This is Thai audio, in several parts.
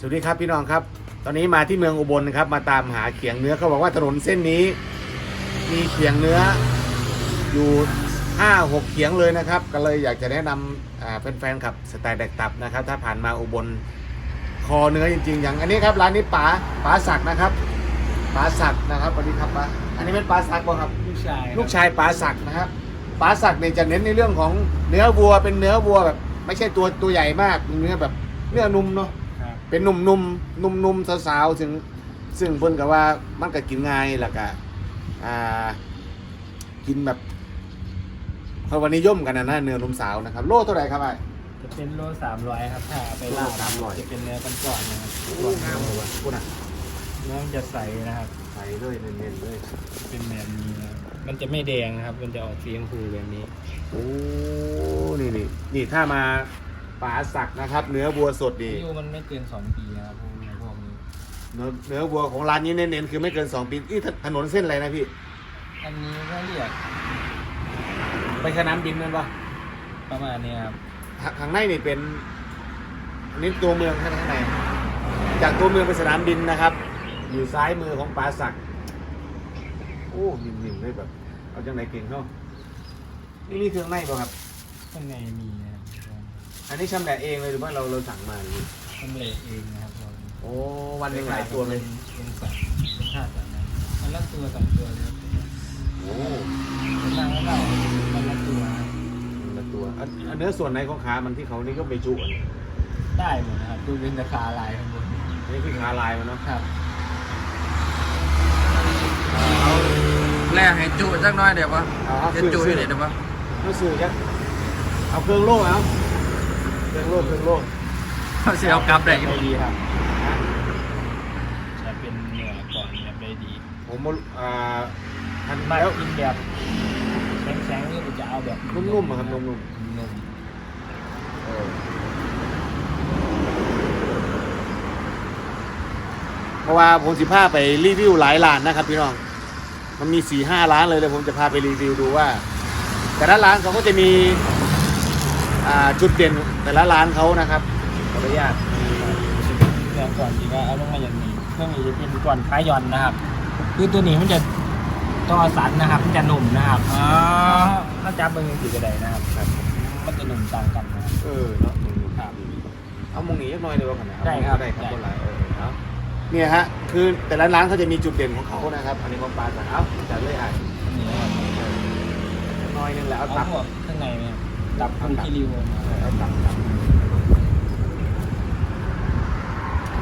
สวัสดีครับพี่น้องครับ ตอนนี้มาที่เมืองอุบลนะครับ มาตามหาเขียงเนื้อเขาบอกว่าถนนเส้นนี้ มีเขียงเนื้ออยู่ห้าหกเขียงเลยนะครับ ก็เลยอยากจะแนะนำอ่าแฟนๆขับสไตล์แดกตับนะครับ ถ้าผ่านมาอุบลคอเนื้อจริงๆ อย่างอันนี้ครับร้านนี้ป๋าป๋าศักดิ์นะครับป๋าศักดิ์นะครับสวัสดีครับป๋าอันนี้เป็นป๋าศักดิ์ป่ะครับลูกชายลูกชายป๋าศักดิ์นะครับป๋าศักดิ์เนี่ยจะเน้นในเรื่องของเนื้อวัวเป็นเนื้อวัวแบบ ไม่ใช่ตัวตัวใหญ่มากเนื้อแบบเนื้อนุ่มเนาะครับ เป็นหนุ่มๆนุ่มนุ่มๆสาวๆถึงซึ่งเพิ่นก็ว่ามันก็กินง่ายแล้วก็อ่า กินแบบเขาวันนิยมกันนะนะเนื้อนุ่มสาวนะครับ โลเท่าไหร่ครับไอ้จะเป็นโลสามร้อยครับถ้าเอาไปลาบโล300จะเป็นเนื้อก้อนๆนะครับโอ้งามเลยวะคุณอะเนื้อมันจะใสนะครับ ใส่เลยเน้นๆเลยเป็นแบบนี้นะครับมันจะไม่แดงนะครับ มันจะออกสีชมพูแบบนี้ โอ้นี่นี่นี่ถ้ามา ป๋าสักนะครับ เนื้อวัวสดดีอายุมันไม่เกินสองปีนะครับพวกนี้พวกนี้เนื้อเนื้อวัวของร้านนี้เน้นๆคือไม่เกิน2ปีนี่ถนนเส้นอะไรนะพี่ อันนี้ก็เรียกไปสนามบินนั่นปะประมาณนี้ครับข้างในนี่เป็นอันนี้ตัวเมืองข้างในจากตัวเมืองไปสนามบินนะครับ อยู่ซ้ายมือของปราสักโอ้นิ่มๆเลยแบบ เอาจังไหนเก่งเนาะนี่มีเครื่องในป่ะครับข้างในมีนะครับ อันนี้ชำแหละเองเลยหรือว่าเราเราสั่งมาหรือทำเลเองนะครับพวกนี้โอ้วันหนึงหลายตัวเลยเป็นสัตว์เป็นธาตุสัตว์นะมันละตัวสองตัวเลยครับโอ้เป็นนางแล้วก็มันละตัวครับมันละตัวอันอันเนื้อส่วนไหนของขามันที่เขานี่ก็ไปจุอันนี้ได้หมดนะครับดูเป็นราคาลายข้างบนอันนี้คือขาลายมันเนาะครับแรกให้จุจักหน้อยเดี๋ยววะเอาเอาจะเครื่องจุซื้ให้อเดี๋ยววะรู้สึกยังเอาเครื่องโล่เอา เครื่องโล่เครื่องโล่เขาเสียเอากลับได้อยู่ดีครับจะเป็นเนื้อก่อนแบบได้ดี ผมอ่าทันมาแล้วกินแบบแข็งๆนี่จะเอาแบบนุ่มๆอะครับนุ่มนุ่มๆเออเพราะว่าผมสิพาไปรีวิวหลายร้านนะครับพี่น้อง มันมีสี่ห้าร้านเลยเลยผมจะพาไปรีวิวดูว่า แต่ละร้านเขาก็จะมี อ่าจุดเด่นแต่ละร้านเขานะครับขออนุญาตเนื้อก่อนที่ว่าเอาลงมาอย่างนี้เครื่องนี้จะเป็นก่อนคล้ายยอนนะครับ คือตัวนี้มันจะต่อสันนะครับมันจะหนุ่มนะครับอ๋อถ้าจับเบิ้งสีกระไดนะครับครับมันจะหนุ่มต่างกันนะครับเออเนาะครับเอามงหนีสักหน่อยเดียวกันนะได้ครับได้ครับได้คนละเออเอาเนี่ยฮะคือแต่ละร้านเขาจะมีจุดเด่นของเขานะครับ อันนี้ของปลาสักเอาจัดเลยอะนี่นะครับน้อยนึงแหละเอาเอาตับพวกข้างในเนี่ย ตับคุณคิริวเอาตับตับ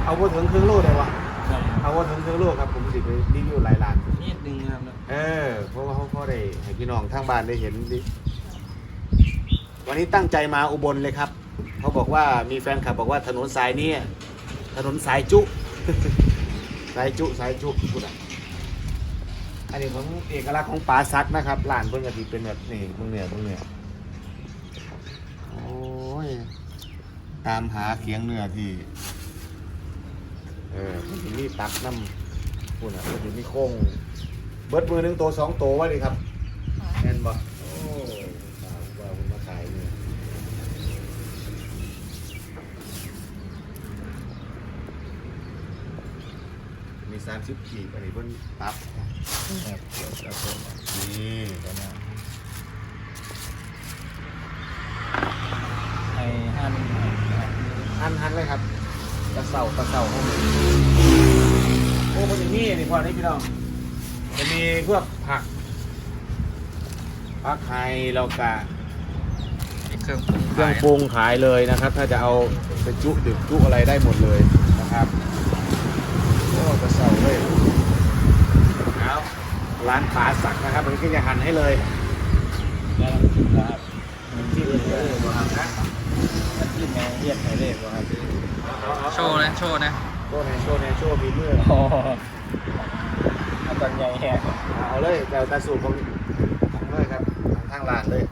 เอาพวถึงเครื่องโล่เลยวะใช่ครับเอาพวถึงเครื่องโล่ครับ ผมสิไปรีวิวหลายร้านนิดนึงนะครับเออเพราะว่าเขาก็ได้ให้พี่น้องทางบ้านได้เห็นดิวันนี้ตั้งใจมาอุบลเลยครับ เขาบอกว่ามีแฟนคลับบอกว่าถนนสายนี้ถนนสายจุ สายจุสายจุพูดอะอันนี้ของเอกลักษณ์ของปลาซักนะครับร้านเพิ่งกะทิเป็นแบบนี่เพิ่งเหนือเพิ่งเหนือโอ้ย ตามหาเคียงเนื้อที่ เออมันจะมีตักน้ำพูดอะมันจะมีโค้ง เบิดมือหนึ่งตัวสองตัวไว้เลยครับแอนบ่โอ้ข่าวว่ามันมาขายเนี่ยมีสามสิบขีดอันนี้เพิ่นตับครับเดี๋ยวจะเป็นนี่ไอ้หั่นนะค รับหันหันเลยครับตะเสาตะเสาเข้ามาโอ้คนอย่างนี้นี่พอได้พี่น้องจะมีพวกผักผักไทยแล้วก็เครื่องปรุงเครื่องปรุงขายเลยนะครับ ถ้าจะเอาไปจุดึกจุอะไรได้หมดเลยนะครับโอ้กระเสาเลยเอาร้านปลาสักนะครับมันก็จะหั่นให้เลยนะครับที่อื่นเลยบ่ครับ นะน้ำจิ้มแมงเรียกไทยเรียกว่าครับโชว์นะโชว์นะโชว์ในโชว์ในโชว์มีเมื่อโอ้เอาตอนใหญ่แฮะเอาเลยแต่แต่สูตรของของเลยครับทางร้านเลย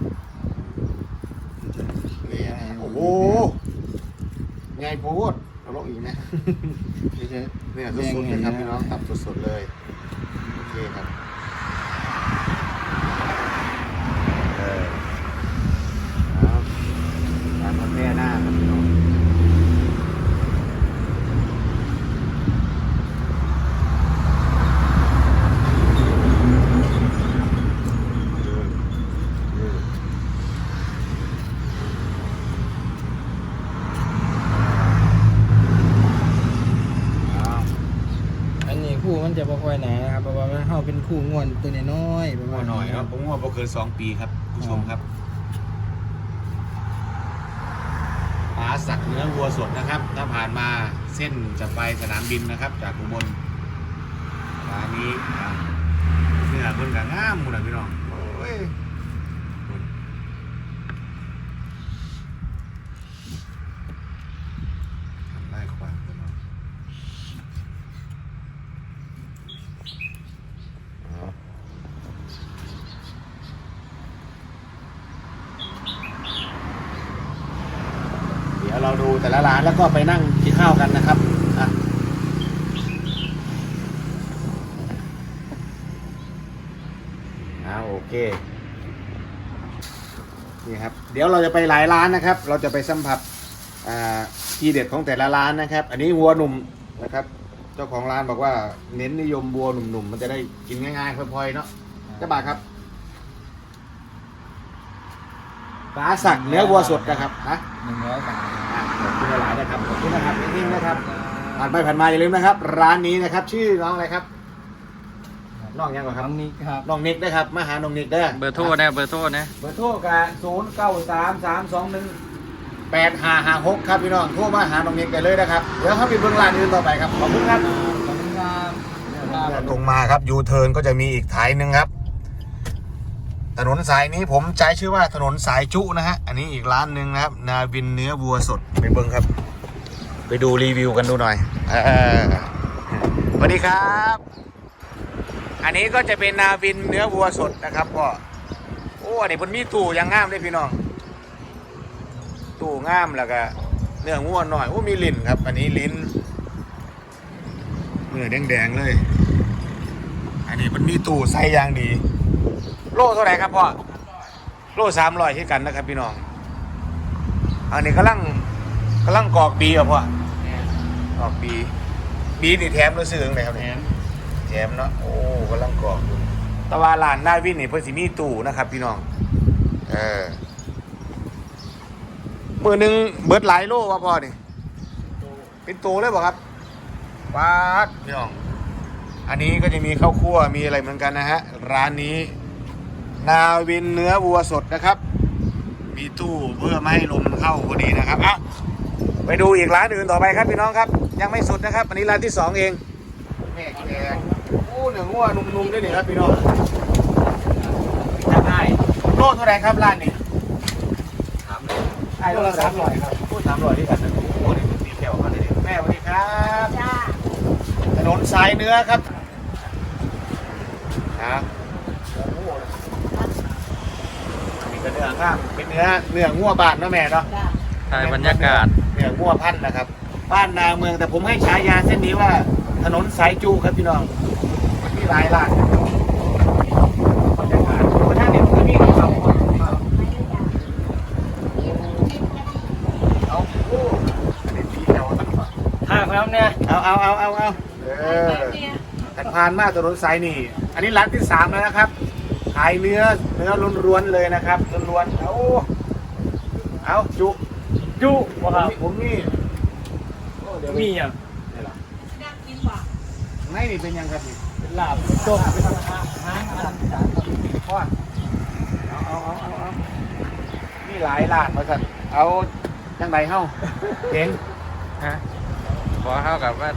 นี่โอ้โหไงโพดเอาลงอีกนะเนี่ยสดๆเลยครับพี่น้องตับสดๆเลยโอเคครับเออเอาตามมาแม่หน้าครับพี่น้อง จะบ่ค่อยหนานะครับเพราะว่าเฮาเป็นคู่ง่วนตัวน้อยๆประมางัวณหน่อยนี้ครับผมงัวบ่เกินสองปีครับผู้ชมครับปลาสักเนื้อวัวสดนะครับ ถ้าผ่านมาเส้นจะไปสนามบินนะครับ จากอุบลร้านนี้อะเนื้อเพิ่นก็งามหมดเลยพี่น้องโอ้ยทำได้ขวางพี่น้องเอา ดูแต่ละร้านแล้วก็ไปนั่งกินข้าวกันนะครับอะอ่าโอเคนี่ครับเดี๋ยวเราจะไปหลายร้านนะครับ เราจะไปสัมผัสทีเด็ดของแต่ละร้านนะครับ อันนี้วัวหนุ่มนะครับ เจ้าของร้านบอกว่าเน้นนิยมวัวหนุ่มๆมันจะได้กินง่ายๆพลอยๆเนาะเจ้าบ่าครับปลาสักเนื้อวัวสดนะครับฮะหนึ่งร้อยบาทอะ ขอบคุณหลายๆนะครับขอบคุณนะครับนิ่งๆนะครับผ่านไปผ่านมาอย่าลืมนะครับ ร้านนี้นะครับ ชื่อน้องอะไรครับน้องยังก่อนคครัรั้บงนี้ครับน้องนิกนะครับมาหาน้องนิกเด้อเบอร์โทรนะเบอร์โทรนะเบอร์โทรกับศูนย์เก้าสามสามสองหนึ่งแปดห้าห้าหกครับพี่น้องโทรมาหาน้องนิกได้เลยนะครับเดี๋ยวเขาไปเบื้องร้านอื่นต่อไปครับขอบคุณครับขอบคุณครับตรงมาครับยูเทิร์นก็จะมีอีกท้ายหนึ่งครับ ถนนสายนี้ผมใช้ชื่อว่าถนนสายจุนะฮะ อันนี้อีกร้านหนึ่งนะครับ นาวินเนื้อวัวสดไปเบิ้งครับ ไปดูรีวิวกันดูหน่อยสวัสดีครับ อันนี้ก็จะเป็นนาวินเนื้อวัวสดนะครับก็โอ้อันนี้มันมีตู้ยังงามเลยพี่น้อง ตู้งามแล้วก็เนื้องัวหน่อยโอ้มีลิ้นครับ อันนี้ลิ้นเนื้อแดงๆเลย อันนี้มันมีตู้ใส่ยางดี โลเท่าไหร่ครับพ่อโลสามร้อยที่กันนะครับพี่น้อง อันนี้กำลังกำลังกรอกบีอะพ่อกรอกบีบีนี่แถมหรือซื้อยังไงครับเนี่ยแถมเนาะโอ้กำลังกรอกอยู่แตะวาลานหน้าวินนี่เพิ่นสิมีตู้นะครับ พี่น้องเออมือหนึ่งเบิดหลายโลวะพ่อนี่เป็นตัวเลยบ่ครับปาดพี่น้อง อันนี้ก็จะมีข้าวคั่วมีอะไรเหมือนกันนะฮะ ร้านนี้ นาวินเนื้อวัวสดนะครับ มีตู้เพื่อไม่ให้ลมเข้าพอดีนะครับอะไปดูอีกร้านอื่นต่อไปครับพี่น้องครับ ยังไม่สุดนะครับ อันนี้ร้านที่สองเองแม่แกงโอ้เนื้องัวนุ่มๆด้วยนี่ครับพี่น้องจำได้โลเท่าไหร่ครับร้านนี้ไอ้โลละสามร้อยครับพูดสามร้อยที่กันนะโอ้โหนี่ดีแถวมาเลยเนี่ยแม่สวัสดีครับจ้าถนนสายเนื้อครับครับโอ้โห อันนี้ก็เนื้อข้ามเป็นเนื้อเนื้องัวบานเนาะแม่เนาะ จ้าถ่ายบรรยากาศเนื้องัวพันธุ์นะครับ บ้านนาเมืองแต่ผมให้ฉายาเส้นนี้ว่า ถนนสายจูครับพี่น้องมีหลายร้านบรรยากาศโอ้ท่านเนี่ยมันก็มีเขาเอาโอ้อันนี้ดีแถวตั้งฝั่งห้าครับเนี่ยเอาเอาเอาเอาเอาเออแต่ผ่านมาถนนสายนี่ อันนี้ร้านที่สามแล้วนะครับ ขายเนื้อเนื้อล้วนๆเลยนะครับล้วนๆเอาเอาจุจุบ่ครับผมนี่โอ้เดี๋ยวมีอะนี่เหรอดักกินบ่ไม่นี่เป็นยังครับนี่เป็นลาบต้มเป็นห้างอาหารจานครับพ่อเอาเอาเอาเอาเอามีหลายร้านมาสั่นเอาจังไรเฮ้าเก่งฮะขอเท่ากับว่า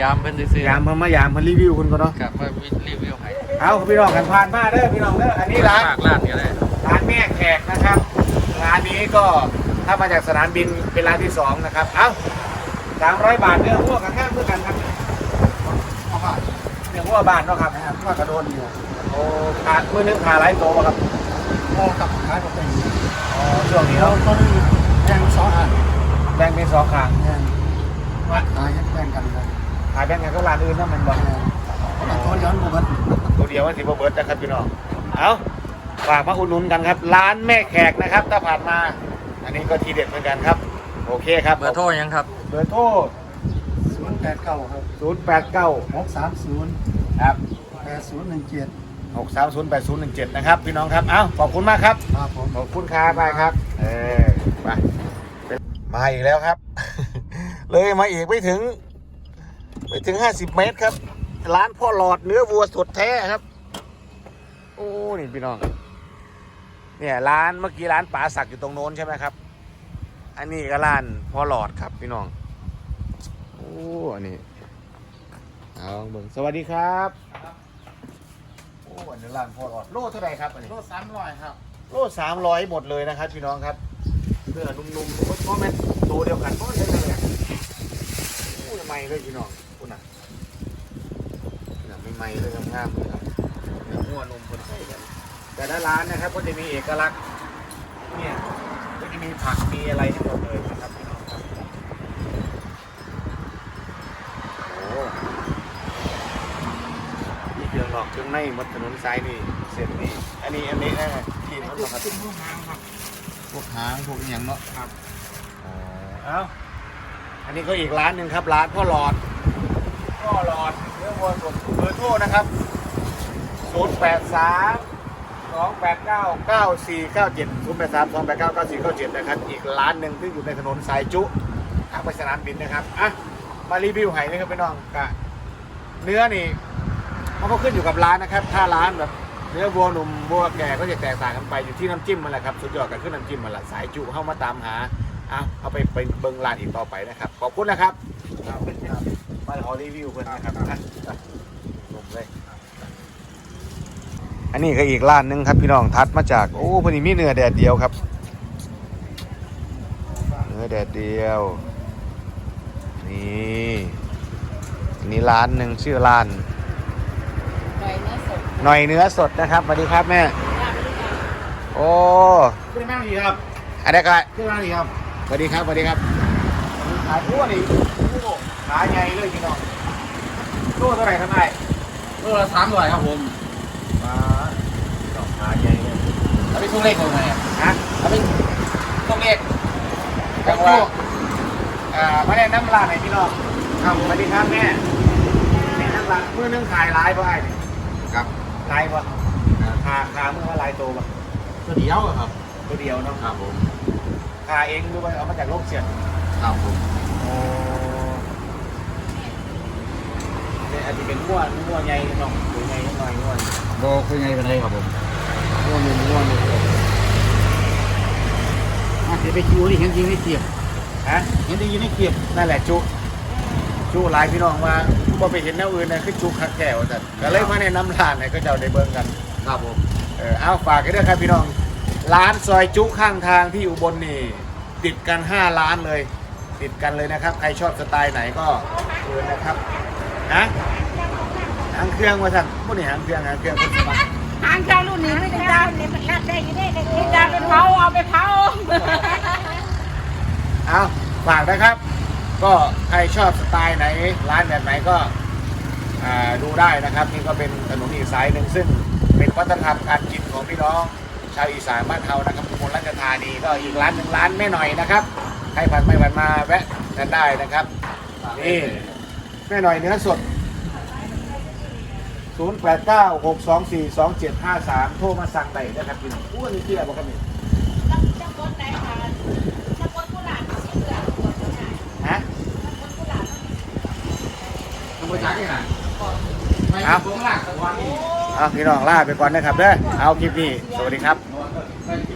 ยามเพิ่นซื้อยามเพิ่นมายามเพิ่นรีวิวคุณก็เนาะกับมารีวิวให้เอาพี่น้องกันผ่านมาเด้อพี่น้องเด้ออันนี้ร้านฝากร้านกันเลยร้านแม่แขกนะครับร้านนี้ก็ถ้ามาจากสนามบินเป็นร้านที่สองนะครับเอ้าสามร้อยบาทเนื้อหัวกับข้างเพื่อกันครับเนื้อหัวบานเนาะครับว่ากระโดนอยู่โอ้ขามือนึงขาไรโตวะครับโอ้กับขายก็เป็นอ๋อช่วงนี้เราเราต้นแบ่งสองอันแบ่งเป็นสองขางแบ่งขายแบ่งกันเลย ขายแบ่งกันก็ร้านอื่นนะมันบอกแต่ตัวย้อนบุกันตัวเดียวว่าสิบเบิร์ดนะครับพี่น้องเอาฝากมาอุดหนุนกันครับ ร้านแม่แขกนะครับ ถ้าผ่านมา อันนี้ก็ทีเด็ดเหมือนกันครับ โอเคครับเบอร์โทรยังครับเบอร์โทรศูนย์แปดเก้าครับศูนย์แปดเก้าหกสามศูนย์ครับแปดศูนย์หนึ่งเจ็ดหกสามศูนย์แปดศูนย์หนึ่งเจ็ดนะครับ พี่น้องครับ เอ้า ขอบคุณมากครับครับผมขอบคุณครับไปครับ เออไปมาอีกแล้วครับ เลยมาอีกไม่ถึง ไม่ถึงห้าสิบเมตรครับ ร้านพ่อหลอดเนื้อวัวสดแท้ครับ โอ้นี่พี่น้องเนี่ยร้านเมื่อกี้ร้านป๋าศักดิ์อยู่ตรงโน้นใช่ไหมครับ อันนี้ก็ร้านพ่อหลอดครับพี่น้อง โอ้อันนี้เอาเบิ่งสวัสดีครับโอ้อันนี้ร้านพ่อหลอดโลเท่าไหร่ครับอันนี้รถสามร้อยครับ โลสามร้อยหมดเลยนะครับพี่น้องครับเพื่อนุ่มๆโอ้ยพ่อแม่นตัวเดียวกันพ่อเลยเลยโอ้ยไม่เลยพี่น้อง คุณน่ะคุณน่ะไม่ไม่เลยงามๆเลยครับเนื้อหัวนมคนใส่กันแต่ละร้านนะครับก็จะมีเอกลักษณ์เนี่ยก็จะมีผักมีอะไรให้หมดเลยนะครับพี่น้องครับโอ้นี่เครื่องนอกเครื่องในหมดถนนซ้ายนี่เส้นนี่อันนี้อันนี้นะที่มันบอกครับเป็นผู้หางครับพวกหางพวกอหย่างเนาะครับอ๋อเอ้าอันนี้ก็อีกร้านหนึ่งครับ ร้านพ่อหลอด พ่อหลอดเนื้อวัวสดเบอร์โทรนะครับ 0 8 3 2 8 9 9 4 9 7 0 8 3 2 8 9 9 4 9 7 นะครับ อีกร้านหนึ่งที่อยู่ในถนนสายจุทางไปสนามบินนะครับ อะ มารีวิวไห้นะครับพี่น้องกะเนื้อนี่ มันก็ขึ้นอยู่กับร้านนะครับ ถ้าร้านแบบเนื้อวัวหนุ่มวัวแก่ก็จะแตกต่างกันไปอยู่ที่น้ำจิ้มมันแหละครับ สุดยอดกันขึ้นน้ำจิ้มมันละสายจุเข้ามาตามหาเอาเอาไปไปเบิ้งร้านอีกต่อไปนะครับ ขอบคุณนะครับ ขอรีวิวเพื่อนนะครับอะอะลงเลย อันนี้ก็อีกร้านหนึงครับพี่น้องทัดมาจากโอ้พอดีมีเนื้อแดดเดียวครับ เนื้อแดดเดียว นี่อันนี้ร้านหนึ่งชื่อร้านหน่อยเนื้อสดหน่อยเนื้อสดนะครับสวัสดีครับแม่ โอ้ขึ้นแม่ดีครับอันนี้ก็ขึ้นแม่ดีครับสวัสดีครับสวัสดีครับขาทั่วนี่โอ้ ขาใหญ่เลยพี่น้องตัวเท่าไหร่ครับไอ้รถละสามร้อยครับผมมาดอกขาใหญ่เลยเอาไปส่งเลขผมไงอะฮะเอาไปส่งเลขจังหวะอ่ามาแนะนำร้านไหนพี่น้องครับสวัสดีครับแม่แนะนำร้านมือนึงขายหลายป่ะไอ้นี่ครับหลายป่ะขาขามือว่าหลายตัวป่ะตัวเดียวครับ ตัวเดียวเนาะครับผมขาเองดูไปเอามาจากโลกเสียดครับผมโอ้เนี่ย อาจจะเป็นง่วงง่วใหญ่เนาะหรือไงง่วงง่วงโบคือไงเป็นไรครับผมง่วหนึ่งง่วหนึ่งอาจจะไปคิวนี่เห็นจริงในเกียบฮะเห็นได้ยินในเกียบนั่นแหละจุจุหลายพี่น้องว่าบ่ไปเห็นแนวอื่นนะคือจุคักแก้วแต่ก็เลยมาแนะนำร้านให้ก็จ้าได้เบิ่งกันครับผมเออเอาฝากกันด้วยครับพี่น้องร้านซอยจุข้างทางที่อุบลนี่ติดกัน5ร้านเลย ติดกันเลยนะครับ ใครชอบสไตล์ไหนก็เชิญนะครับ เครื่องมาสั่นพวกนี้หางเครื่องหางเครื่องคนสมัครทางเจ้ารุ่นนี้ไม่ได้จ้าเนี่ยมันรัดได้ยังได้เลยที่จ้าเป็นเผาเอาไปเผาเอาฝากนะครับ ก็ใครชอบสไตล์ไหนร้านแบบไหนก็ดูได้นะครับนี่ก็เป็นถนนอีกสายหนึ่งซึ่งเป็นวัฒนธรรมการกินของพี่น้องชาวอีสานบ้านเฮานะครับทุกคนราชธานีก็อีกร้านหนึ่งร้านแม่หน่อยนะครับใครผ่านไปผ่านมาแวะกันได้นะครับนี่แม่หน่อยเนื้อสด 0896242753 โทรมาสั่งได้นะครับพี่น้องอู้อันนี้เตี้ยบอกกันนี่จะกดไหนคะจะกดผู้หลานที่เสือกกดผู้หลานฮะกดผู้หลานทำประจักษ์นี่นะไม่ครับผมล่างสักวันนี้ เอาพี่น้องลาไปก่อนนะครับเด้อเอาคลิปนี้ สวัสดีครับไปกิน